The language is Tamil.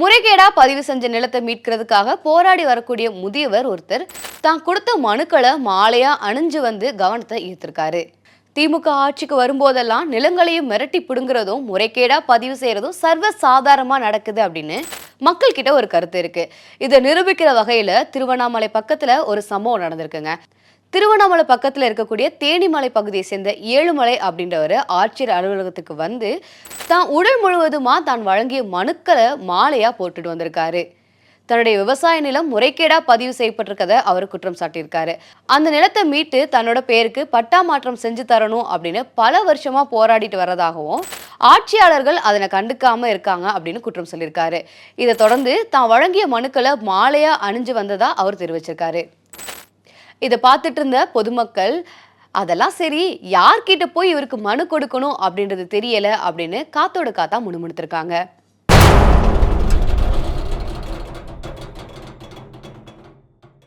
முறைகேடா பதிவு செஞ்ச நிலத்தை மீட்கிறதுக்காக போராடி வரக்கூடிய முதியவர் ஒருத்தர் தான் கொடுத்த மனுக்களை மாலையா அணிஞ்சு வந்து கவனத்தை ஈர்த்திருக்காரு. திமுக ஆட்சிக்கு வரும்போதெல்லாம் நிலங்களையும் மிரட்டி பிடுங்குறதும் முறைகேடா பதிவு செய்யறதும் சர்வ சாதாரணமா நடக்குது அப்படின்னு மக்கள் கிட்ட ஒரு கருத்து இருக்கு. இதை நிரூபிக்கிற வகையில திருவண்ணாமலை பக்கத்துல ஒரு சம்பவம் நடந்திருக்குங்க. திருவண்ணாமலை பக்கத்தில் இருக்கக்கூடிய தேனிமலை பகுதியை சேர்ந்த ஏழுமலை அப்படின்றவர் ஆட்சியர் அலுவலகத்துக்கு வந்து தான் உடல் முழுவதுமா தான் வழங்கிய மனுக்களை மாலையா போட்டுட்டு வந்திருக்காரு. தன்னுடைய விவசாய நிலம் முறைகேடா பதிவு செய்யப்பட்டிருக்கத அவர் குற்றம் சாட்டியிருக்காரு. அந்த நிலத்தை மீட்டு தன்னோட பேருக்கு பட்டா மாற்றம் செஞ்சு தரணும் அப்படின்னு பல வருஷமா போராடிட்டு வர்றதாகவும் ஆட்சியாளர்கள் அதனை கண்டுக்காம இருக்காங்க அப்படின்னு குற்றம் சொல்லியிருக்காரு. இதை தொடர்ந்து தான் வழங்கிய மனுக்களை மாலையா அணிஞ்சு வந்ததா அவர் தெரிவிச்சிருக்காரு. இதை பார்த்துட்டு இருந்த பொதுமக்கள் அதெல்லாம் சரி யார்கிட்ட போய் இவருக்கு மனு கொடுக்கணும்? அப்படின்றது தெரியல அப்படின்னு காத்தோட காத்தா முணுமுணுத்திருக்காங்க.